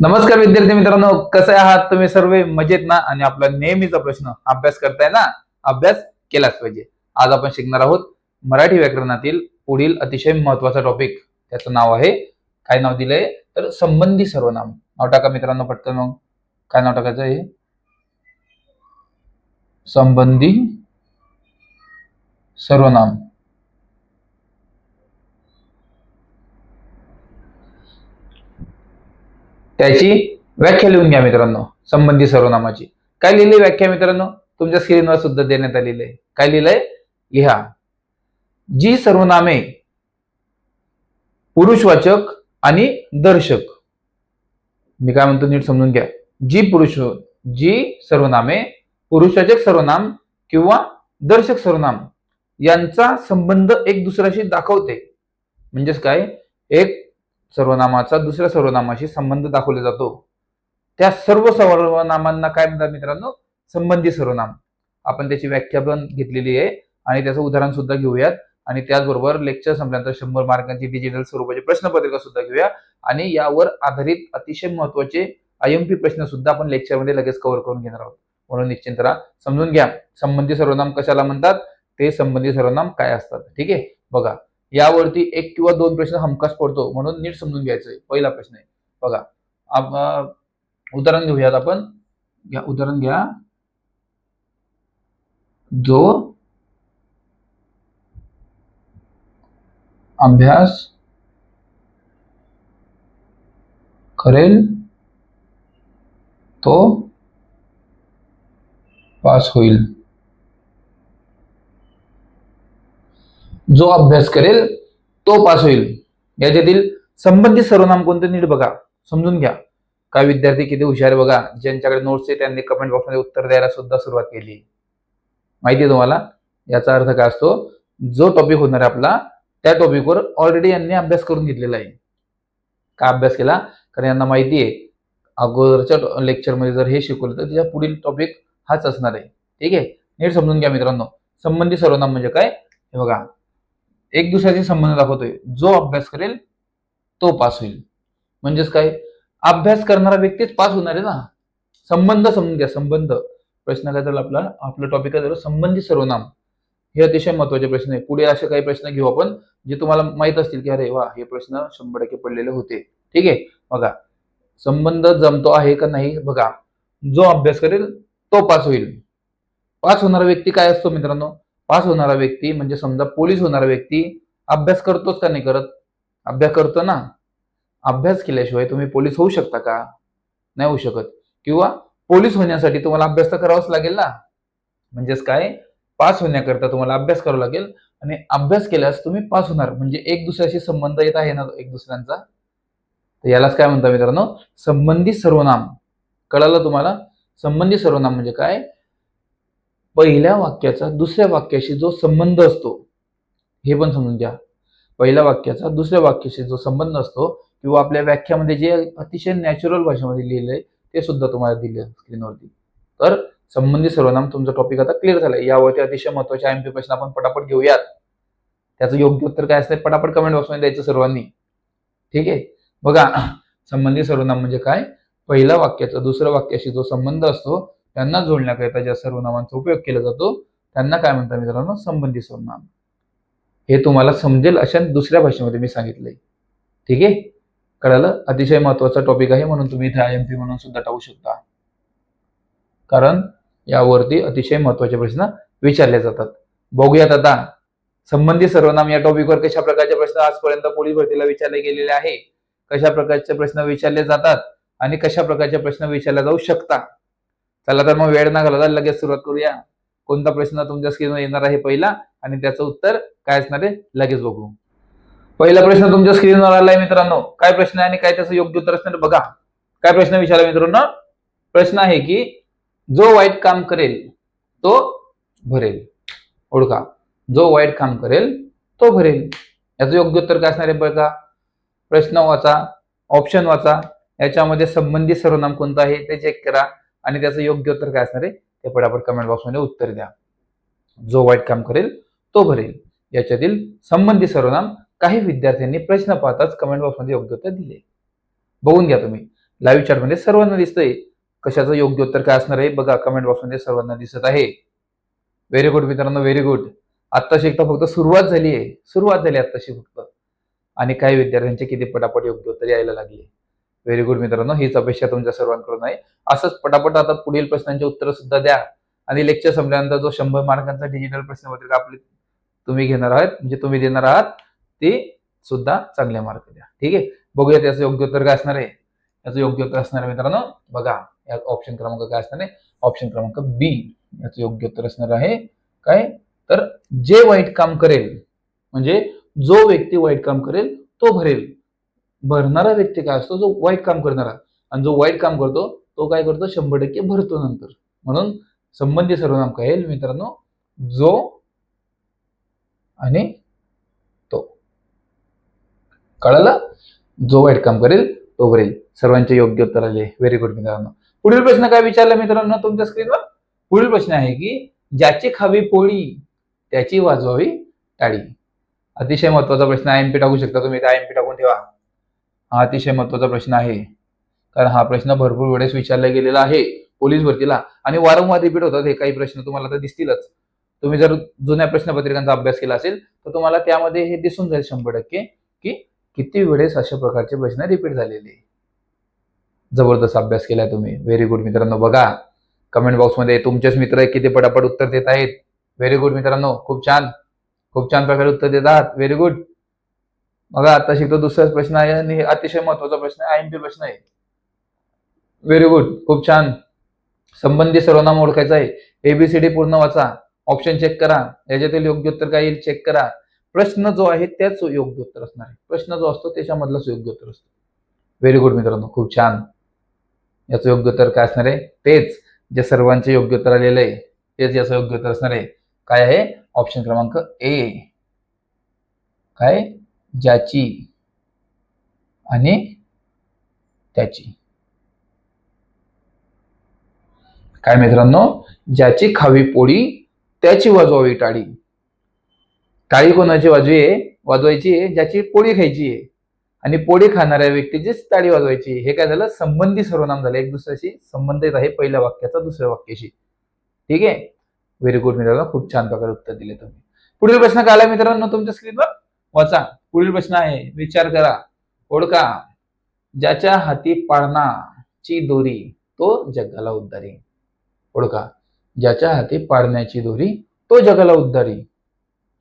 नमस्कार विद्यार्थी मित्रांनो कसे आहात तुम्ही सर्व? मजेत ना? आणि आपला नेहमीचा प्रश्न अभ्यास करताय ना? अभ्यास केलाच पाहिजे. आज आपण शिकणार आहोत मराठी व्याकरणातील पुढील अतिशय महत्त्वाचा टॉपिक त्याचं नाव आहे काय नाव दिलंय? तर संबंधी सर्वनाम. नाव टाका मित्रांनो पटकन मग. काय नाव टाकायचं आहे? संबंधी सर्वनाम. त्याची व्याख्या लिहून घ्या मित्रांनो संबंधी सर्वनामाची. काय लिहिली व्याख्या मित्रांनो? तुमच्या स्क्रीनवर सुद्धा देण्यात आलेली आहे. काय लिहिलंय? लिहा. जी सर्वनामे पुरुषवाचक आणि दर्शक. मी काय म्हणतो नीट समजून घ्या. जी पुरुष जी सर्वनामे पुरुषवाचक सर्वनाम किंवा दर्शक सर्वनाम यांचा संबंध एक दुसऱ्याशी दाखवते. म्हणजेच काय? एक सर्वनामाचा दुसऱ्या सर्वनामाशी संबंध दाखवला जातो. त्या सर्व सर्वनामांना काय म्हणतात मित्रांनो? संबंधी सर्वनाम. आपण त्याची व्याख्या पण घेतलेली आहे आणि त्याचं उदाहरण सुद्धा घेऊयात. आणि त्याचबरोबर लेक्चर संपल्यानंतर शंभर मार्कांची डिजिटल स्वरूपाची प्रश्नपत्रिका सुद्धा घेऊया. आणि यावर आधारित अतिशय महत्त्वाचे आय एम पी प्रश्न सुद्धा आपण लेक्चरमध्ये लगेच कव्हर करून घेणार आहोत. म्हणून निश्चिंत राहा. समजून घ्या. संबंधी सर्वनाम कशाला म्हणतात? ते संबंधी सर्वनाम काय असतात? ठीक आहे? बघा. यावरती एक किंवा दोन प्रश्न हमखास पडतो म्हणून नीट समजून घ्यायचंय. पहिला प्रश्न आहे. बघा उदाहरण घेऊयात आपण. घ्या उदाहरण घ्या. जो अभ्यास करेल तो पास होईल. जो अभ्यास करेल तो पास होईल. याच्यातील संबंधित सर्वनाम कोणतं नीट बघा. समजून घ्या. काय विद्यार्थी किती हुशार आहे बघा. ज्यांच्याकडे नोट्स आहे त्यांनी कमेंट बॉक्समध्ये उत्तर द्यायला सुद्धा सुरुवात केली. माहिती आहे तुम्हाला? याचा अर्थ काय असतो? जो टॉपिक होणार आहे आपला त्या टॉपिकवर ऑलरेडी यांनी अभ्यास करून घेतलेला आहे. का अभ्यास केला? कारण यांना माहिती आहे अगोदरच्या लेक्चरमध्ये जर हे शिकवलं तर त्याच्या पुढील टॉपिक हाच असणार आहे. ठीक आहे? नीट समजून घ्या मित्रांनो. संबंधित सर्वनाम म्हणजे काय? हे बघा. एक दुसऱ्याशी संबंध दाखवतोय. जो अभ्यास करेल तो पास होईल. म्हणजेच काय? अभ्यास करणारा व्यक्तीच पास होणार आहे ना? संबंध समजून घ्या. संबंध. प्रश्न काय झाला आपला? आपलं टॉपिक काय झालं? संबंधित सर्वनाम. हे अतिशय महत्त्वाचे प्रश्न आहे. पुढे असे काही प्रश्न घेऊ आपण जे तुम्हाला माहीत असतील की अरे वा हे प्रश्न शंभर टक्के पडलेले होते. ठीक आहे? बघा. संबंध जमतो आहे का नाही? बघा. जो अभ्यास करेल तो पास होईल. पास होणारा व्यक्ती काय असतो मित्रांनो? पास होणारा व्यक्ती म्हणजे समजा पोलीस होणारा व्यक्ती अभ्यास करतोच का नाही करत? अभ्यास करतो ना. अभ्यास केल्याशिवाय तुम्ही पोलीस होऊ शकता का? नाही होऊ शकत. किंवा पोलीस होण्यासाठी तुम्हाला अभ्यास तर करावाच लागेल ना. म्हणजेच काय? पास होण्याकरता तुम्हाला अभ्यास करावा लागेल आणि अभ्यास केल्यास तुम्ही पास होणार. म्हणजे एक दुसऱ्याशी संबंध येत आहे ना एक दुसऱ्यांचा? तर यालाच काय म्हणता मित्रांनो? संबंधित सर्वनाम. कळालं तुम्हाला? संबंधित सर्वनाम म्हणजे काय? पहिल्या वाक्याचा दुसऱ्या वाक्याशी जो संबंध असतो हे पण समजून घ्या. पहिल्या वाक्याचा दुसऱ्या वाक्याशी जो संबंध असतो किंवा आपल्या व्याख्यामध्ये जे अतिशय नॅचरल भाषेमध्ये लिहिलंय ते सुद्धा तुम्हाला दिले स्क्रीनवरती तर संबंधित सर्वनाम तुमचा टॉपिक आता क्लिअर झालाय. यावरती अतिशय महत्त्वाचे आयएमपी प्रश्न आपण पटापट घेऊयात. त्याचं योग्य उत्तर काय असतं पटापट कमेंट बॉक्समध्ये द्यायचं सर्वांनी. ठीक आहे? बघा संबंधित सर्वनाम म्हणजे काय? पहिल्या वाक्याचा दुसऱ्या वाक्याशी जो संबंध असतो त्यांना जोडण्याकरिता ज्या सर्वनामांचा उपयोग केला जातो त्यांना काय म्हणतात मित्रांनो? संबंधी सर्वनाम हे तुम्हाला समजेल अशा दुसऱ्या भाषेमध्ये मी सांगितलंय. ठीक आहे? कळालं? अतिशय महत्त्वाचा टॉपिक आहे म्हणून तुम्ही इथे आय एम पी म्हणून सुद्धा टाकू शकता. कारण यावरती अतिशय महत्त्वाचे प्रश्न विचारले जातात. बघूयात आता संबंधी सर्वनाम या टॉपिकवर कशा प्रकारचे प्रश्न आजपर्यंत पोलीस भरतीला विचारले गेलेले आहे? कशा प्रकारचे प्रश्न विचारले जातात? आणि कशा प्रकारचे प्रश्न विचारले जाऊ शकतात? चला तर मग वेळ ना घालवता लगेच सुरुवात करूया. कोणता प्रश्न तुमच्या स्क्रीनवर येणार आहे पहिला? आणि त्याचं उत्तर काय असणार आहे? लगेच बघू. पहिला प्रश्न तुमच्या स्क्रीनवर आलाय मित्रांनो. काय प्रश्न आहे आणि काय त्याचं योग्य उत्तर असणार बघा. काय प्रश्न विचारा मित्रांनो. प्रश्न आहे की जो वाईट काम करेल तो भरेल. ओळखा. जो वाईट काम करेल तो भरेल. याचं योग्य उत्तर काय असणार आहे बघा. प्रश्न वाचा ऑप्शन वाचा. याच्यामध्ये संबंधित सर्वनाम कोणतं आहे ते चेक करा. आणि त्याचं योग्य उत्तर काय असणार आहे? ते पटापट कमेंट बॉक्समध्ये उत्तर द्या. जो वाईट काम करेल तो भरेल. याच्यातील संबंधित सर्वनाम काही विद्यार्थ्यांनी प्रश्न पाहताच कमेंट बॉक्समध्ये योग्य उत्तर दिले. बघून घ्या तुम्ही. लाईव्ह चॅटमध्ये सर्वांना दिसतंय. कशाचं योग्य उत्तर काय असणार आहे? बघा कमेंट बॉक्समध्ये सर्वांना दिसत आहे. व्हेरी गुड मित्रांनो व्हेरी गुड आत्ताशी एकदा फक्त सुरुवात झाली आहे. सुरुवात झाली आत्ताशी फक्त. आणि काही विद्यार्थ्यांचे किती पटापट योग्य उत्तर यायला लागले. व्हेरी गुड मित्रांनो हीच अपेक्षा तुमच्या सर्वांकडून आहे. असंच पटापट आता पुढील प्रश्नांची उत्तरं सुद्धा द्या. आणि लेक्चर संपल्यानंतर जो शंभर मार्कांचा डिजिटल प्रश्नपत्रिका आपली तुम्ही घेणार आहात म्हणजे तुम्ही देणार आहात ते सुद्धा चांगले मार्क द्या. ठीक आहे? बघूया त्याचं योग्य उत्तर काय असणार आहे. याचं योग्य उत्तर असणार आहे मित्रांनो बघा या ऑप्शन क्रमांक काय असणार आहे? ऑप्शन क्रमांक बी याचं योग्य उत्तर असणार आहे काय? तर जे वाईट काम करेल म्हणजे जो व्यक्ती वाईट काम करेल तो भरेल. भरणारा व्यक्ती काय असतो? जो वाईट काम करणारा. आणि जो वाईट काम करतो तो काय करतो? शंभर टक्के भरतो नंतर. म्हणून संबंधी सर्वनाम काय येईल मित्रांनो? जो आणि तो. कळालं? जो वाईट काम करेल तो भरेल सर्वांचे योग्य उत्तर आले. व्हेरी गुड मित्रांनो. पुढील प्रश्न काय विचारला मित्रांनो तुमच्या स्क्रीनवर पुढील प्रश्न आहे की ज्याची खावी पोळी त्याची वाजवावी टाळी. अतिशय महत्त्वाचा प्रश्न. आय एम पी टाकू शकता तुम्ही. आय एम पी टाकून ठेवा. हा अतिशय महत्त्वाचा प्रश्न आहे. कारण हा प्रश्न भरपूर वेळेस विचारला गेलेला आहे पोलीस भरतीला. आणि वारंवार रिपीट होतात हे काही प्रश्न तुम्हाला तर दिसतीलच. तुम्ही जर जुन्या प्रश्नपत्रिकांचा अभ्यास केला असेल तर तुम्हाला त्यामध्ये हे दिसून जाईल शंभर टक्के की किती वेळेस अशा प्रकारचे प्रश्न रिपीट झालेले. जबरदस्त अभ्यास केलाय तुम्ही. व्हेरी गुड मित्रांनो. बघा कमेंट बॉक्समध्ये तुमचेच मित्र किती पटापट उत्तर देत आहेत. व्हेरी गुड मित्रांनो. खूप छान. खूप छान प्रकारे उत्तर देत आहात व्हेरी गुड बघा आता शिकतो दुसराच प्रश्न आहे आणि हे अतिशय महत्त्वाचा प्रश्न आहे. आय प्रश्न आहे. व्हेरी गुड खूप छान. संबंधी सर्वनाम ओळखायचं आहे. एबीसीडी पूर्ण वाचा. ऑप्शन चेक करा. याच्यातील योग्य उत्तर काय येईल चेक करा. प्रश्न जो आहे त्याच योग्य उत्तर असणार आहे. प्रश्न जो असतो त्याच्यामधलाच योग्य उत्तर असतो. व्हेरी गुड मित्रांनो. खूप छान. याचं योग्य उत्तर काय असणार आहे? तेच. जे सर्वांचे योग्य उत्तर आलेलं आहे तेच याचं योग्य उत्तर असणार आहे. काय आहे? ऑप्शन क्रमांक ए काय? ज्याची आणि त्याची. काय मित्रांनो? ज्याची खावी पोळी त्याची वाजवावी टाळी. टाळी कोणाची वाजवी वाजवायची आहे ज्याची पोळी खायची आहे. आणि पोळी खाणाऱ्या व्यक्तीचीच टाळी वाजवायची हे काय झालं? संबंधी सर्वनाम झालं. एक दुसऱ्याशी संबंधित आहे पहिल्या वाक्याचा दुसऱ्या वाक्याशी. ठीक आहे? व्हेरी गुड मित्रांनो. खूप छान प्रकारे उत्तर दिले तुम्ही. पुढील प्रश्न काय आला मित्रांनो तुमच्या स्क्रीनवर वाचा. पुढील प्रश्न आहे विचार करा ओळखा. ज्याच्या हाती पाळणाची दोरी तो जगाला उद्धारी. ओळखा. ज्याच्या हाती पाळण्याची दोरी तो जगाला उद्धारी.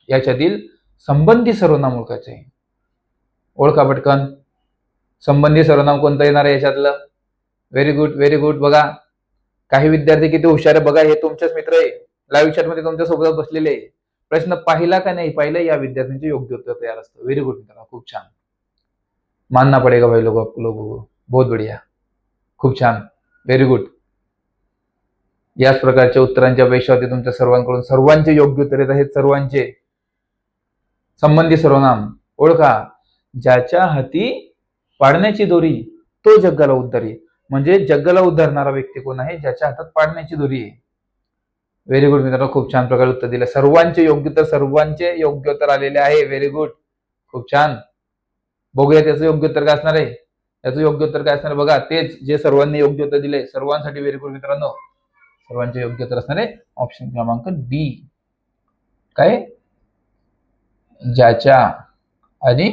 याच्यातील संबंधी सर्वनाम ओळखायचे. आहे ओळखा पटकन. संबंधी सर्वनाम कोणतं येणार आहे याच्यातलं? व्हेरी गुड व्हेरी गुड बघा. काही विद्यार्थी किती हुशार आहे. बघा हे तुमचेच मित्र आहे. लाईव्ह चॅटमध्ये मध्ये बसलेले आहे. प्रश्न पाहिला का नाही? पाहिला या विद्यार्थ्यांचे योग्य उत्तर तयार असतं. व्हेरी गुड मित्रांनो खूप छान. मानना पडेगा भाई लोग आपको लोगों को बहुत बढ़िया. खूप छान. व्हेरी गुड याच प्रकारच्या उत्तरांच्या अपेक्षा होती तुमच्या सर्वांकडून सर्वांचे योग्य उत्तर येत आहेत. सर्वांचे. संबंधी सर्वनाम. ओळखा. ज्याच्या हाती पाडण्याची दोरी तो जगाला उद्धारी म्हणजे जगाला उद्धारणारा व्यक्ती कोण आहे? ज्याच्या हातात पाडण्याची दोरी आहे. व्हेरी गुड मित्रांनो खूप छान प्रकारे उत्तर दिलं. सर्वांचे योग्य तर सर्वांचे योग्य उत्तर आलेले आहे. व्हेरी गुड खूप छान. बघूया त्याचं योग्य उत्तर काय असणार आहे. त्याचं योग्य उत्तर काय असणार बघा तेच जे सर्वांनी योग्य उत्तर दिले सर्वांसाठी व्हेरी गुड मित्रांनो. सर्वांचे योग्य उत्तर असणार आहे. ऑप्शन क्रमांक डी काय? ज्याच्या आणि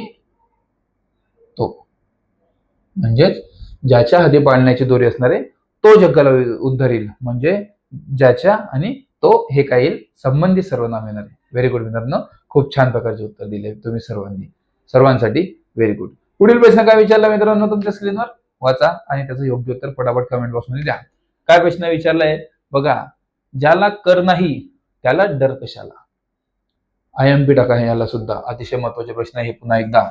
तो. म्हणजेच ज्याच्या हदी पाळण्याची दोरी असणार आहे तो जगाला उद्धरील. म्हणजे ज्याच्या आणि तो हे काय येईल? संबंधित सर्वनाम येणार आहे. व्हेरी गुड मित्रांनो. खूप छान प्रकारचे उत्तर दिले तुम्ही सर्वांनी. सर्वांसाठी व्हेरी गुड पुढील प्रश्न काय विचारला मित्रांनो तुमच्या स्क्रीनवर वाचा आणि त्याचं योग्य उत्तर फटाफट कमेंट बॉक्समध्ये द्या. काय प्रश्न विचारलाय? बघा ज्याला कर नाही त्याला डर कशाला? आय एम पी टाका याला सुद्धा. अतिशय महत्त्वाचे प्रश्न आहे पुन्हा एकदा.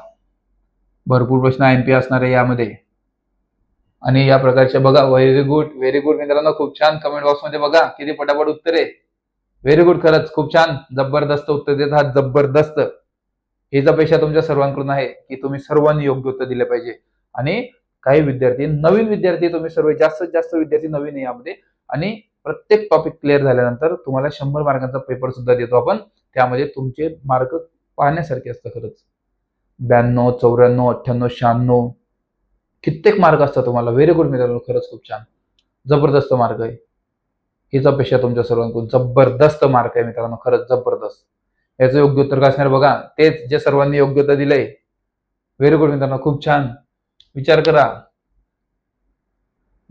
भरपूर प्रश्न आय एम पी असणार आहे यामध्ये. आणि या प्रकारचे बघा व्हेरी गुड व्हेरी गुड मित्रांनो खूप छान कमेंट बॉक्समध्ये बघा किती पटापट उत्तरे व्हेरी गुड खरंच खूप छान जबरदस्त उत्तर देत आहात जबरदस्त. हीच अपेक्षा तुमच्या सर्वांकडून आहे की तुम्ही सर्वांनी योग्य उत्तर दिले पाहिजे. आणि काही विद्यार्थी नवीन विद्यार्थी तुम्ही सर्व जास्तीत जास्त विद्यार्थी नवीन आहे यामध्ये. आणि प्रत्येक टॉपिक क्लिअर झाल्यानंतर तुम्हाला शंभर मार्कांचा पेपर सुद्धा देतो आपण. त्यामध्ये तुमचे मार्क पाहण्यासारखे असतं खरंच. ब्याण्णव चौऱ्याण्णव अठ्ठ्याण्णव शहाण्णव कित्येक मार्ग असतात तुम्हाला. व्हेरी गुड मित्रांनो खरंच खूप छान. जबरदस्त मार्ग आहे. हीच अपेक्षा तुमच्या सर्वांकडून. जबरदस्त मार्क आहे मित्रांनो खरंच जबरदस्त. याचं योग्य उत्तर काय असणार बघा. तेच जे सर्वांनी योग्य उत्तर दिलंय. व्हेरी गुड मित्रांनो खूप छान. विचार करा.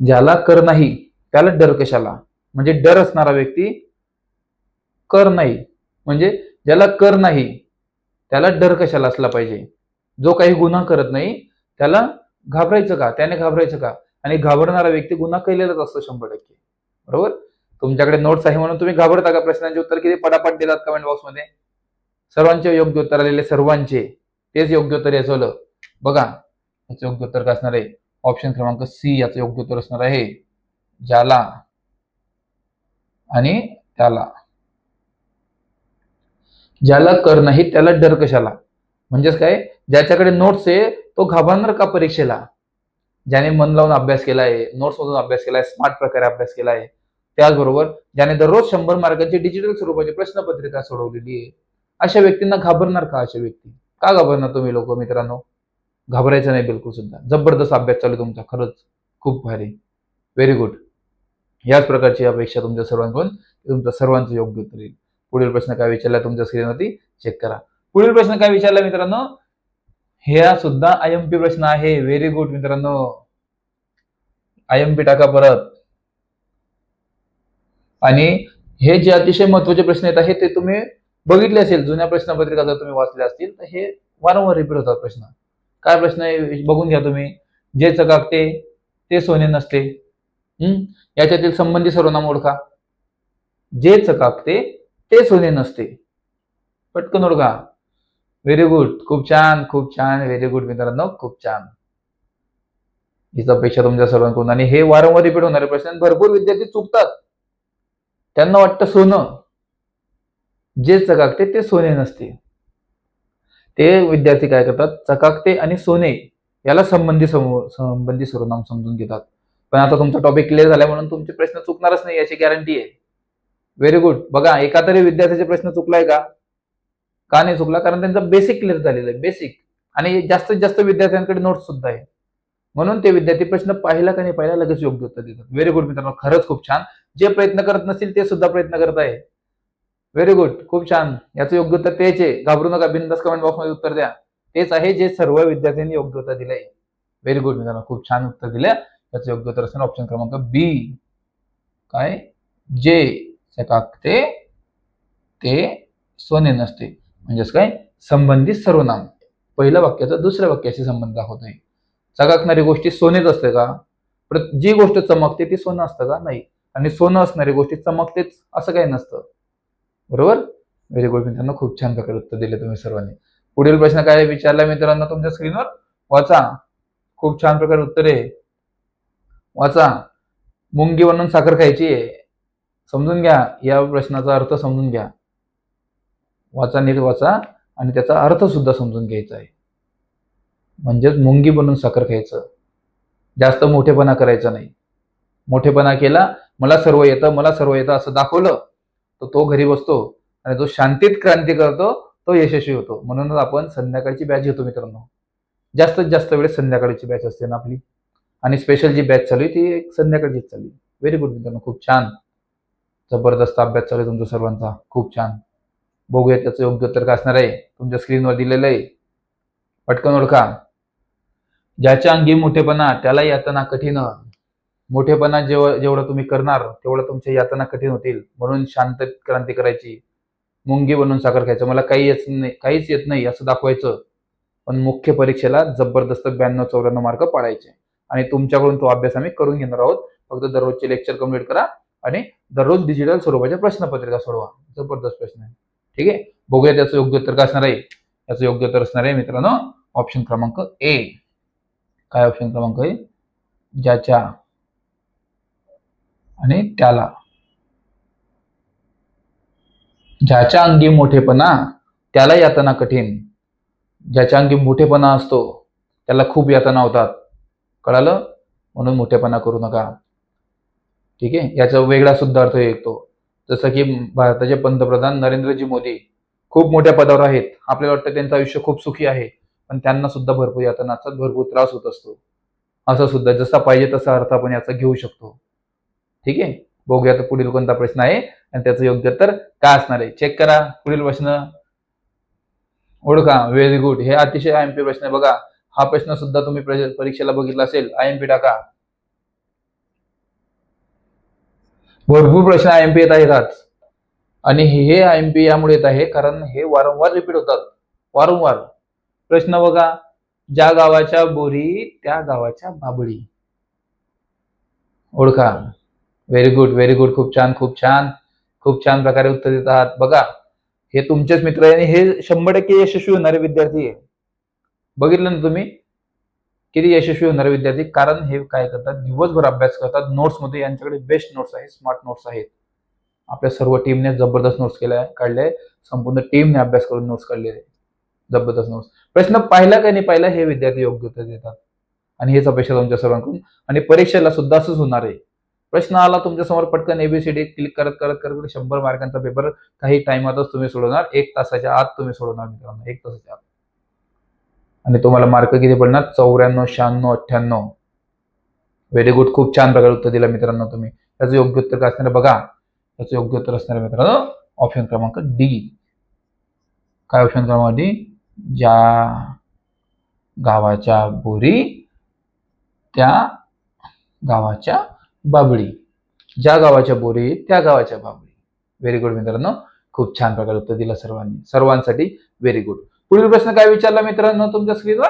ज्याला कर नाही त्याला डर कशाला? म्हणजे डर असणारा व्यक्ती कर नाही. म्हणजे ज्याला कर नाही त्याला डर कशाला असला पाहिजे? जो काही गुन्हा करत नाही त्याला घाबरायचं का? त्याने घाबरायचं का? आणि घाबरणारा व्यक्ती गुन्हा केलेलाच असतो शंभर टक्के. बरोबर? तुमच्याकडे नोट्स आहे म्हणून तुम्ही घाबरता का? प्रश्नांचे उत्तर किती? पटापट देतात कमेंट बॉक्समध्ये सर्वांचे योग्य उत्तर आलेले सर्वांचे. तेच योग्य उत्तर याचं बघा याचं योग्य उत्तर काय असणार आहे? ऑप्शन क्रमांक सी याचं योग्य उत्तर असणार आहे. ज्याला आणि त्याला. ज्याला कर नाही त्याला डर कशाला? म्हणजेच काय? ज्याच्याकडे नोट्स आहे तो घाबरणार का परीक्षेला? ज्याने मन लावून अभ्यास केलाय नोट्स मधून अभ्यास केलाय स्मार्ट प्रकारे अभ्यास केलाय त्याचबरोबर ज्याने दररोज शंभर मार्काची डिजिटल स्वरूपाची प्रश्नपत्रिका सोडवलेली आहे अशा व्यक्तींना घाबरणार का अशा व्यक्ती? का घाबरणार तुम्ही लोक मित्रांनो? घाबरायचं नाही बिलकुल सुद्धा. जबरदस्त अभ्यास चालू तुमचा खरंच. खूप भारी. व्हेरी गुड याच प्रकारची अपेक्षा तुमच्या सर्वांकडून तुमचं सर्वांचं योग्य उत्तर येईल पुढील प्रश्न काय विचारला तुमच्या स्क्रीनवरती चेक करा. पुढील प्रश्न काय विचारला मित्रांनो? हे सुद्धा आय एम पी प्रश्न आहे. व्हेरी गुड मित्रांनो. आय एम पी टाका परत. आणि हे जे अतिशय महत्त्वाचे प्रश्न येत आहेत ते तुम्ही बघितले असेल. जुन्या प्रश्नपत्रिका जर तुम्ही वाचल्या असतील तर हे वारंवार रिपीट होतात प्रश्न. काय प्रश्न आहे बघून घ्या तुम्ही. जे चकाकते ते सोने नसते. हम्म? याच्यातील संबंधी सर्वनाम ओळखा. जे चकाकते ते सोने नसते. पटकन ओळखा. व्हेरी गुड खूप छान खूप छान. व्हेरी गुड मित्रांनो. खूप छान. हीच अपेक्षा तुमच्या सर्वांकडून. आणि हे वारंवार रिपीट होणारे प्रश्न भरपूर विद्यार्थी चुकतात. त्यांना वाटतं सोनं. जे चकाकते ते सोने नसते. ते विद्यार्थी काय करतात? चकाकते आणि सोने याला संबंधी संबंधी सर्वनाम समजून घेतात. पण आता तुमचा टॉपिक क्लिअर झाला म्हणून तुमचे प्रश्न चुकणारच नाही याची गॅरंटी आहे. व्हेरी गुड बघा एका तरी विद्यार्थ्याचे प्रश्न चुकलाय का? का नाही चुकला? कारण त्यांचा बेसिक क्लिअर झालेलं आहे बेसिक आणि जास्तीत जास्त विद्यार्थ्यांकडे नोट्स सुद्धा आहे. म्हणून ते विद्यार्थी प्रश्न पाहिला का नाही पाहिला लगेच योग्य उत्तर देतात. व्हेरी गुड मित्रांनो खरंच खूप छान. जे प्रयत्न करत नसतील ते सुद्धा प्रयत्न करत आहे. व्हेरी गुड खूप छान. याचं योग्य उत्तर तेच आहे. घाबरू नका बिंदास कमेंट बॉक्समध्ये उत्तर द्या. तेच आहे जे सर्व विद्यार्थ्यांनी योग्य उत्तर दिलंय. व्हेरी गुड मित्रांनो खूप छान उत्तर दिलं. याचं योग्य उत्तर असेल ऑप्शन क्रमांक बी काय? जे सकाक ते सोने नसते. म्हणजेच काय? संबंधित सर्वनाम. पहिल्या वाक्याचा दुसऱ्या वाक्याशी संबंध दाखवत आहे चकाकणारी गोष्टी सोनेच असते का? जी गोष्ट चमकते ती सोनं असतं का? नाही. आणि सोनं असणारी गोष्टी चमकतेच असं काही नसतं. बरोबर? व्हेरी गुड मित्रांनो खूप छान प्रकारे उत्तर दिले तुम्ही सर्वांनी. पुढील प्रश्न काय विचारला मित्रांनो तुमच्या स्क्रीनवर वाचा. खूप छान प्रकारे उत्तर आहे. वाचा. मुंगी बनवून साखर खायची आहे. समजून घ्या. या प्रश्नाचा अर्थ समजून घ्या. वाचा नीट वाचा आणि त्याचा अर्थसुद्धा समजून घ्यायचा आहे. म्हणजेच मुंगी बनवून साखर खायचं. जास्त मोठेपणा करायचा नाही. मोठेपणा केला मला सर्व येतं मला सर्व येतं असं दाखवलं तर तो घरी बसतो आणि जो शांतीत क्रांती करतो तो यशस्वी होतो. म्हणूनच आपण संध्याकाळची बॅच घेतो मित्रांनो. जास्तीत जास्त वेळेस संध्याकाळची बॅच असते ना आपली. आणि स्पेशल जी बॅच चालू आहे ती एक संध्याकाळचीच चालू आहे. व्हेरी गुड मित्रांनो खूप छान. जबरदस्त अभ्यास चालू आहे तुमचा सर्वांचा. खूप छान. बघूया त्याचं योग्य उत्तर काय असणार आहे. तुमच्या स्क्रीनवर दिलेलं आहे. पटकन ओळखा. ज्याच्या अंगी मोठेपणा त्याला यातना कठीण. मोठेपणा जेव जेवढं तुम्ही करणार तेवढं तुमच्या यातना कठीण होतील. म्हणून शांत क्रांती करायची. मुंगी बनवून साखर खायचं. मला काही येत नाही काहीच येत नाही असं दाखवायचं. पण मुख्य परीक्षेला जबरदस्त ब्याण्णव चौऱ्याण्णव मार्क पाडायचे. आणि तुमच्याकडून तो अभ्यास आम्ही करून घेणार आहोत. फक्त दररोजचे लेक्चर कंप्लीट करा आणि दररोज डिजिटल स्वरूपाच्या प्रश्नपत्रिका सोडवा. जबरदस्त प्रश्न आहे. ठीक आहे? बघूया त्याचं योग्य उत्तर काय असणार आहे. याचं योग्य उत्तर असणार आहे मित्रांनो ऑप्शन क्रमांक ए काय ऑप्शन क्रमांक आहे ज्याच्या आणि त्याला. ज्याच्या अंगी मोठेपणा त्याला यातना कठीण. ज्याच्या अंगी मोठेपणा असतो त्याला खूप यातना होतात. कळालं? म्हणून मोठेपणा करू नका. ठीक आहे? याचा वेगळा सुद्धा अर्थ येतो. जसं की भारताचे पंतप्रधान नरेंद्रजी मोदी खूप मोठ्या पदावर आहेत. आपल्याला वाटतं त्यांचं आयुष्य खूप सुखी आहे पण त्यांना सुद्धा भरपूर यातनाचा भरपूर त्रास होत असतो. असं सुद्धा जसा पाहिजे तसा अर्थ आपण याचा घेऊ शकतो. ठीक आहे? बघूया आता पुढील कोणता प्रश्न आहे आणि त्याचं योग्य उत्तर काय असणार आहे? चेक करा. पुढील प्रश्न. ओळखा. व्हेरी गुड हे अतिशय आयएमपी प्रश्न आहे बघा. हा प्रश्न सुद्धा तुम्ही परीक्षेला बघितला असेल. आय एम पी टाका. भरपूर प्रश्न आय एम पी येत आहेत. आज आणि हे आय एम पी यामुळे येत आहे कारण हे वारंवार रिपीट होतात. वारंवार. प्रश्न बघा. ज्या गावाच्या बोरी त्या गावाच्या बाबळी. ओळखा. व्हेरी गुड व्हेरी गुड खूप छान खूप छान. खूप छान प्रकारे उत्तर देत आहात. बघा. हे तुमचेच मित्र आहे आणि हे शंभर टक्के यशस्वी होणारे विद्यार्थी आहे बघितलं ना तुम्ही? किती यशस्वी होणारे विद्यार्थी? कारण हे काय करतात? दिवसभर अभ्यास करतात. नोट्समध्ये यांच्याकडे बेस्ट नोट्स आहेत स्मार्ट नोट्स आहेत. आपल्या सर्व टीमने जबरदस्त नोट्स केल्या काढले संपूर्ण टीमने अभ्यास करून नोट्स काढलेले जबरदस्त नोट्स प्रश्न पाहिला का नाही पाहिला हे विद्यार्थी योग्य उत्तर देतात. आणि हेच अपेक्षा तुमच्या सर्वांकडून. आणि परीक्षेला सुद्धा असंच होणार आहे. प्रश्न आला तुमच्यासमोर पटकन एबीसीडी क्लिक करत करत करत शंभर मार्कांचा पेपर काही टाइमातच तुम्ही सोडवणार. एक तासाच्या आत तुम्ही सोडवणार मित्रांनो. एक तासाच्या आत. आणि तुम्हाला मार्क किती पडणार? चौऱ्याण्णव शहाण्णव अठ्ठ्याण्णव. व्हेरी गुड खूप छान प्रकारे उत्तर दिलं मित्रांनो तुम्ही. त्याचं योग्य उत्तर काय असणार बघा. त्याचं योग्य उत्तर असणार मित्रांनो ऑप्शन क्रमांक डी काय ऑप्शन क्रमांक डी ज्या गावाच्या बोरी त्या गावाच्या बाबळी. ज्या गावाच्या बोरी त्या गावाच्या बाबळी. व्हेरी गुड मित्रांनो. खूप छान प्रकारे उत्तर दिलं सर्वांनी. सर्वांसाठी व्हेरी गुड पुढील प्रश्न काय विचारला मित्रांनो तुमच्या स्क्रीनवर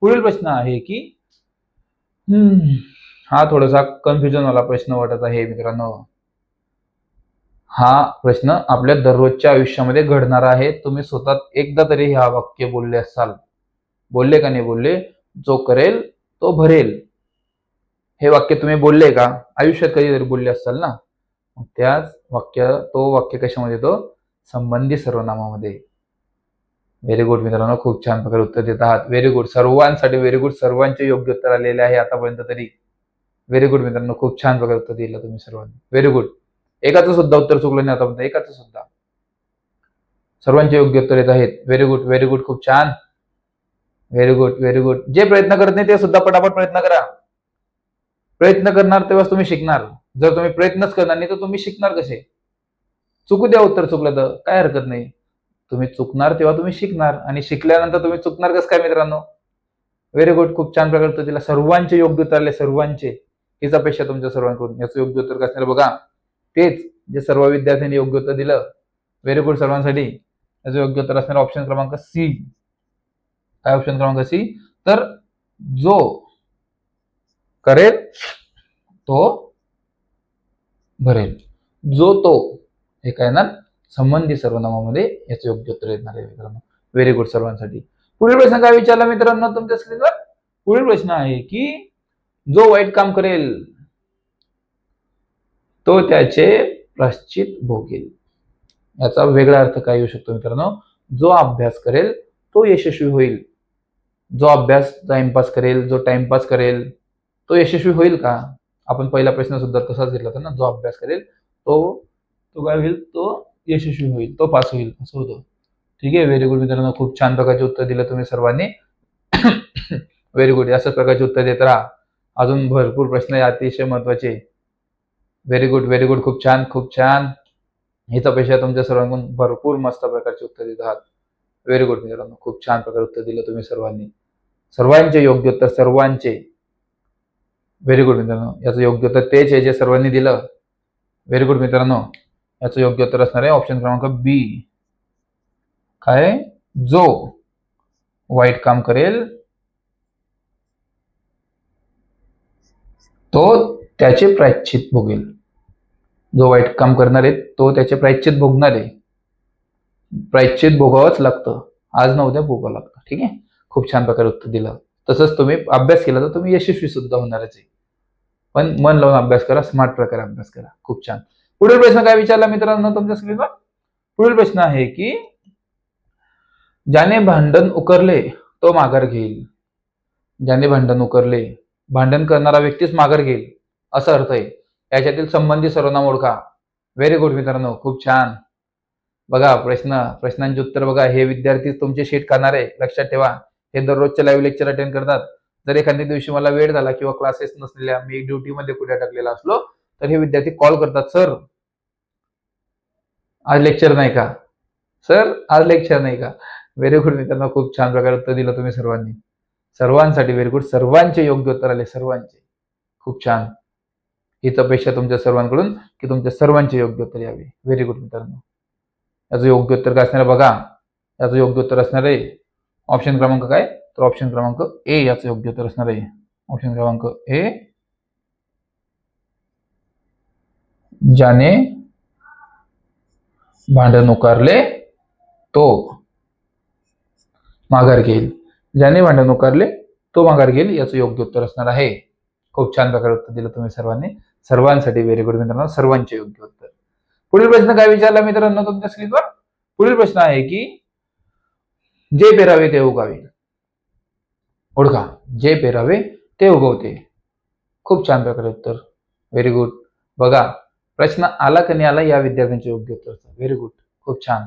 पुढील प्रश्न आहे की हम्म, हा थोडासा कन्फ्युजन वाला प्रश्न वाटत आहे मित्रांनो. हा प्रश्न आपल्या दररोजच्या आयुष्यामध्ये घडणार आहे. तुम्ही स्वतः एकदा तरी हा वाक्य बोलले असाल. बोलले का नाही बोलले जो करेल तो भरेल. हे वाक्य तुम्ही बोलले का? आयुष्यात कधीतरी बोलले असाल ना? त्याच वाक्य तो वाक्य कशामध्ये येतो? संबंधी सर्वनामामध्ये. व्हेरी गुड मित्रांनो खूप छान प्रकारे उत्तर देत आहात. व्हेरी गुड सर्वांसाठी व्हेरी गुड सर्वांचे योग्य उत्तर आलेले आहे आतापर्यंत तरी. व्हेरी गुड मित्रांनो खूप छान प्रकारे उत्तर दिलं तुम्ही सर्वांनी. व्हेरी गुड एकाचं सुद्धा उत्तर चुकलं नाही आतापर्यंत. एकाचं सुद्धा. सर्वांचे योग्य उत्तर येत आहेत. व्हेरी गुड व्हेरी गुड खूप छान. व्हेरी गुड व्हेरी गुड जे प्रयत्न करत नाही ते सुद्धा पटापट प्रयत्न करा. प्रयत्न करणार तेव्हाच तुम्ही शिकणार. जर तुम्ही प्रयत्नच करणार नाही तर तुम्ही शिकणार कसे? चुकू द्या उत्तर चुकलं तर. काय हरकत नाही. तुम्ही चुकणार तेव्हा तुम्ही शिकणार. आणि शिकल्यानंतर तुम्ही चुकणार कसं काय मित्रांनो? व्हेरी गुड खूप छान प्रकारे तिला सर्वांचे योग्य उत्तर आले सर्वांचे. हीच अपेक्षा तुमच्या सर्वांकडून. याचं योग्य उत्तर असणार बघा. तेच जे सर्व विद्यार्थ्यांनी योग्य उत्तर दिलं. व्हेरी गुड सर्वांसाठी. याचं योग्य उत्तर असणार ऑप्शन क्रमांक सी काय ऑप्शन क्रमांक सी तर जो करेल तो भरेल. जो तो हे काय येणार? संबंधी सर्वनामामध्ये याचं योग्य उत्तर येणार आहे मित्रांनो. व्हेरी गुड सर्वांसाठी. पुढील प्रश्न काय विचारला मित्रांनो तुमच्या स्क्रीनवर पुढील प्रश्न आहे की जो वाईट काम करेल तो त्याचे प्राश्चित भोगेल. याचा वेगळा अर्थ काय येऊ शकतो मित्रांनो? जो अभ्यास करेल तो यशस्वी होईल. जो अभ्यास टाइमपास करेल जो टाइमपास करेल तो यशस्वी होईल का? आपण पहिला प्रश्न सुद्धा तसाच घेतला होता ना. जो अभ्यास करेल तो तो काय होईल? तो यशस्वी होईल तो पास होईल असं होतं. ठीक आहे? व्हेरी गुड मित्रांनो खूप छान प्रकारचे उत्तर दिलं तुम्ही सर्वांनी. व्हेरी गुड अशाच प्रकारचे उत्तर देत राहा. अजून भरपूर प्रश्न आहे अतिशय महत्त्वाचे व्हेरी गुड व्हेरी गुड खूप छान खूप छान. हीच अपेक्षा तुमच्या सर्वांकडून. भरपूर मस्त प्रकारचे उत्तर देत आहात. व्हेरी गुड मित्रांनो. खूप छान प्रकारे उत्तर दिलं तुम्ही सर्वांनी. सर्वांचे योग्य उत्तर सर्वांचे. व्हेरी गुड मित्रांनो. याचं योग्य उत्तर तेच आहे जे सर्वांनी दिलं. व्हेरी गुड मित्रांनो. याचं योग्य उत्तर असणार आहे. ऑप्शन क्रमांक बी काय? जो वाईट काम करेल तो त्याचे प्रायश्चित भोगेल. जो वाईट काम करणार आहे तो त्याचे प्रायश्चित भोगणार आहे. प्रायश्चित भोगावंच लागतं. आज न उद्या भोगावं लागतं. ठीक आहे? खूप छान प्रकारे उत्तर दिलं. तसंच तुम्ही अभ्यास केला तर तुम्ही यशस्वी सुद्धा होणारच आहे. पण मन लावून अभ्यास करा स्मार्ट प्रकारे अभ्यास करा. खूप छान. पुढील प्रश्न काय विचारला मित्रांनो तुमच्या स्क्रीनवर पुढील प्रश्न आहे की ज्याने भांडण उकरले तो माघार घेईल. ज्याने भांडण उकरले भांडण करणारा व्यक्तीच माघार घेईल. असा अर्थ आहे. याच्यातील संबंधी सर्वनाम ओळखा. व्हेरी गुड मित्रांनो खूप छान. बघा प्रश्न प्रश्नांचे उत्तर बघा. हे विद्यार्थी तुमचे शीट खाणार आहे. लक्षात ठेवा. हे दररोजचे लाईव्ह लेक्चर अटेंड करतात. जर एखाद्या दिवशी मला वेळ झाला किंवा क्लासेस नसलेल्या मी ड्युटीमध्ये कुठे अटकलेला असलो तर हे विद्यार्थी कॉल करतात सर आज लेक्चर नाही का? सर आज लेक्चर नाही का? व्हेरी गुड मित्रांनो खूप छान प्रकारे उत्तर दिलं तुम्ही सर्वांनी. सर्वांसाठी व्हेरी गुड सर्वांचे योग्य उत्तर आले सर्वांचे. खूप छान. हीच अपेक्षा तुमच्या सर्वांकडून की तुमच्या सर्वांचे योग्य उत्तर यावे. व्हेरी गुड मित्रांनो. याचं योग्य उत्तर काय असणार बघा. याचं योग्य उत्तर असणार आहे. ऑप्शन क्रमांक काय? तर ऑप्शन क्रमांक ए याचं योग्य उत्तर असणार आहे. ऑप्शन क्रमांक ए ज्याने भांडण उकारले तो माघार घेईल. ज्याने भांडण उकारले तो माघार घेईल याचं योग्य उत्तर असणार आहे. खूप छान प्रकारे उत्तर दिलं तुम्ही सर्वांनी. सर्वांसाठी व्हेरी गुड मित्रांनो सर्वांचे योग्य उत्तर. पुढील प्रश्न काय विचारला मित्रांनो तुमच्या स्क्रीनवर पुढील प्रश्न आहे की जे पेरावे ते उगावे. ओळखा जे पेरावे ते उगवते. खूप छान प्रकारे उत्तर. व्हेरी गुड बघा प्रश्न आला का नाही आला या विद्यार्थ्यांचे योग्य उत्तर व्हेरी गुड खूप छान.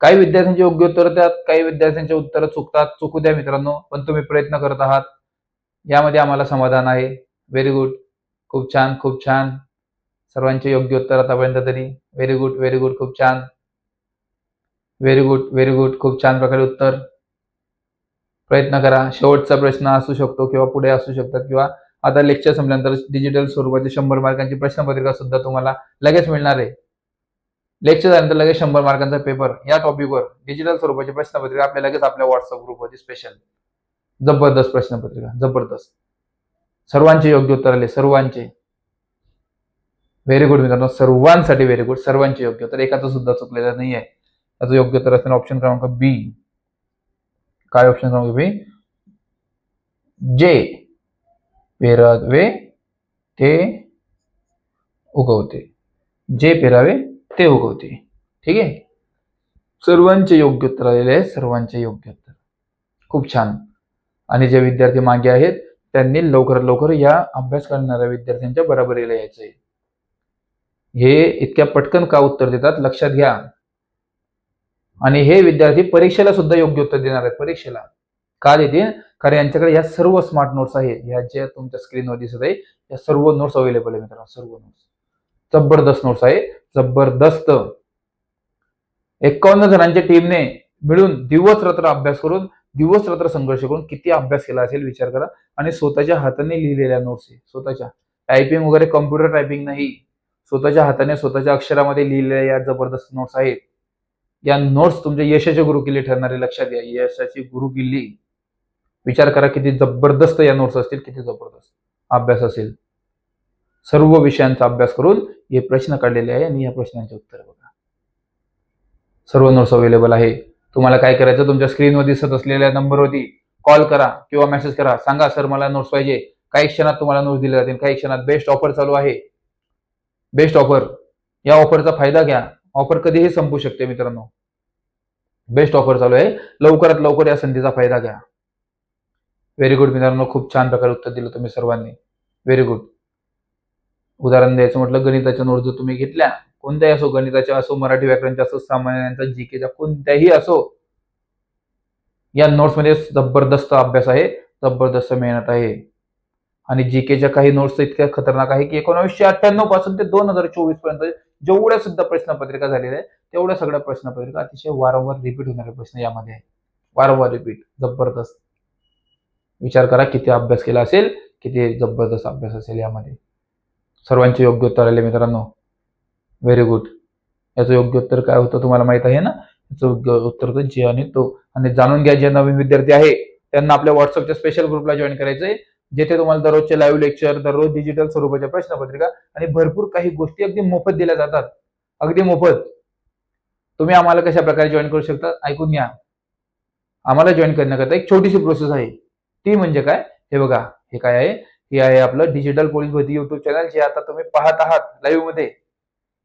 काही विद्यार्थ्यांचे योग्य उत्तर त्यात काही विद्यार्थ्यांचे उत्तर चुकतात चुकू द्या मित्रांनो पण तुम्ही प्रयत्न करत आहात. यामध्ये आम्हाला समाधान आहे. व्हेरी गुड खूप छान खूप छान. सर्वांचे योग्य उत्तर आतापर्यंत तरी. व्हेरी गुड व्हेरी गुड खूप छान. व्हेरी गुड व्हेरी गुड खूप छान प्रकारे उत्तर. प्रयत्न करा. शेवटचा प्रश्न असू शकतो किंवा पुढे असू शकतात किंवा आता लेक्चर संपल्यानंतर डिजिटल स्वरूपाची शंभर मार्कांची प्रश्नपत्रिका सुद्धा तुम्हाला लगेच मिळणार आहे. लेक्चर झाल्यानंतर लगेच शंभर मार्कांचा पेपर या टॉपिकवर डिजिटल स्वरूपाची प्रश्नपत्रिका आपल्या लगेच आपल्या व्हॉट्सअप ग्रुपवरती स्पेशल जबरदस्त प्रश्नपत्रिका जबरदस्त. सर्वांचे योग्य उत्तर आले सर्वांचे. व्हेरी गुड मित्रांनो सर्वांसाठी व्हेरी गुड सर्वांचे योग्य उत्तर. एकाचं सुद्धा चुकलेलं नाही आहे त्याचं योग्य उत्तर असणार ऑप्शन क्रमांक बी काय ऑप्शन क्रमांक बी जे पेरावे ते उगवते. जे पेरावे ते उगवते. ठीक आहे? सर्वांचे योग्य उत्तर आलेले आहे. सर्वांचे योग्य उत्तर. खूप छान. आणि जे विद्यार्थी मागे आहेत त्यांनी लवकरात लवकर या अभ्यास करणाऱ्या विद्यार्थ्यांच्या बरोबरीला यायचंय हे इतक्या पटकन का उत्तर देतात? लक्षात घ्या. आणि हे विद्यार्थी परीक्षेला सुद्धा योग्य उत्तर देणार आहेत. परीक्षेला. का देतील कारण यांच्याकडे या सर्व स्मार्ट नोट्स आहेत ह्या ज्या तुमच्या स्क्रीनवर दिसत आहे या सर्व नोट्स अवेलेबल आहे मित्रांनो सर्व नोट्स जबरदस्त नोट्स आहे. जबरदस्त. एकावन्न जणांच्या टीमने मिळून दिवस रात्र अभ्यास करून दिवस रात्र संघर्ष करून किती अभ्यास केला असेल विचार करा. आणि स्वतःच्या हाताने लिहिलेल्या नोट्स आहे. स्वतःच्या. टायपिंग वगैरे कम्प्युटर टायपिंग नाही. स्वतःच्या हाताने स्वतःच्या अक्षरामध्ये लिहिलेल्या या जबरदस्त नोट्स आहेत. या नोट्स तुमच्या यशाचे गुरुकिल्ली ठरणारे लक्षात घ्या. यशाची गुरुकिल्ली. विचार करा किती जबरदस्त या नोट्स असतील किती जबरदस्त अभ्यास असेल. सर्व विषयांचा अभ्यास करून हे प्रश्न काढलेले आहे आणि या प्रश्नांचे उत्तर बघा. सर्व नोट्स अवेलेबल आहे. तुम्हाला काय करायचं? तुमच्या स्क्रीनवर दिसत असलेल्या नंबरवरती कॉल करा किंवा मेसेज करा. सांगा सर मला नोट्स पाहिजे. काही क्षणात तुम्हाला नोट्स दिले जातील. काही क्षणात बेस्ट ऑफर चालू आहे. बेस्ट ऑफर या ऑफरचा फायदा घ्या. ऑफर कधीही संपू शकते मित्रांनो. बेस्ट ऑफर चालू आहे. लवकरात लवकर या संधीचा फायदा घ्या. व्हेरी गुड मित्रांनो खूप छान प्रकारे उत्तर दिलं तुम्ही सर्वांनी. व्हेरी गुड उदाहरण द्यायचं म्हटलं गणिताच्या नोट जर तुम्ही घेतल्या कोणत्याही असो गणिताच्या असो मराठी व्याकरणच्या असो सामान्यांचा जीकेच्या कोणत्याही असो या नोट्समध्ये जबरदस्त अभ्यास आहे जबरदस्त मेहनत आहे. आणि जीकेच्या काही नोट्स इतक्या खतरनाक आहे की एकोणीसशे अठ्ठ्याण्णवपासून ते दोन हजार चोवीसपर्यंत जेवढ्या सुद्धा प्रश्नपत्रिका झालेल्या आहेत तेवढ्या सगळ्या प्रश्नपत्रिका अतिशय वारंवार रिपीट होणारे प्रश्न यामध्ये आहे वारंवार रिपीट जबरदस्त. विचार करा किती अभ्यास केला असेल किती जबरदस्त अभ्यास असेल यामध्ये. सर्वांचे योग्य उत्तर आले मित्रांनो. व्हेरी गुड याचं योग्य उत्तर काय होतं तुम्हाला माहीत आहे ना? याचं योग्य उत्तर होतं जे आणि तो. आणि जाणून घ्या जे नवीन विद्यार्थी आहे त्यांना आपल्या व्हॉट्सअपच्या स्पेशल ग्रुपला जॉईन करायचंय जेथे तुम्हाला दररोजचे लाईव्ह लेक्चर दररोज डिजिटल स्वरूपाच्या प्रश्नपत्रिका आणि भरपूर काही गोष्टी अगदी मोफत दिल्या जातात. अगदी मोफत. तुम्ही आम्हाला कशा प्रकारे जॉईन करू शकता? ऐकून घ्या. आम्हाला जॉईन करण्याकरता एक छोटीशी प्रोसेस आहे. ती म्हणजे काय? हे बघा हे काय आहे? हे आहे आपलं डिजिटल पोलीस भरती युट्यूब चॅनल जे आता तुम्ही पाहत आहात लाईव्हमध्ये.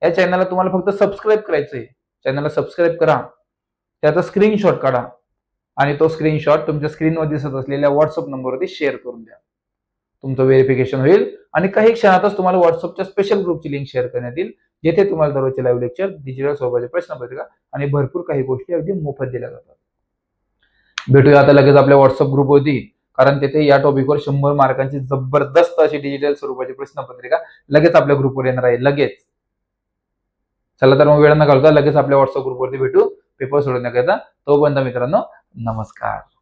या चॅनलला तुम्हाला फक्त सबस्क्राईब करायचंय. चॅनलला सबस्क्राईब करा. त्याचा स्क्रीनशॉट काढा. आणि तो स्क्रीनशॉट तुमच्या स्क्रीनवर दिसत असलेल्या व्हॉट्सअप नंबरवरती शेअर करून द्या. तुमचं व्हेरिफिकेशन होईल. आणि काही क्षणातच तुम्हाला व्हॉट्सअपच्या स्पेशल ग्रुपची लिंक शेअर करण्यात येईल. जेथे तुम्हाला दररोजचे लाईव्ह लेक्चर डिजिटल स्वरूपाचे प्रश्नपत्रिका आणि भरपूर काही गोष्टी अगदी मोफत दिल्या जातात. भेटूया आता लगेच आपल्या व्हॉट्सअप ग्रुपवरती कारण तेथे या टॉपिकवर शंभर मार्कांची जबरदस्त अशी डिजिटल स्वरूपाची प्रश्नपत्रिका लगेच आपल्या ग्रुपवर येणार आहे. लगेच. चला तर मग वेळ न घालता लगेच आपल्या व्हॉट्सअप ग्रुपवरती भेटू. पेपर सोडवण्याकरिता तोपर्यंत मित्रांनो नमस्कार.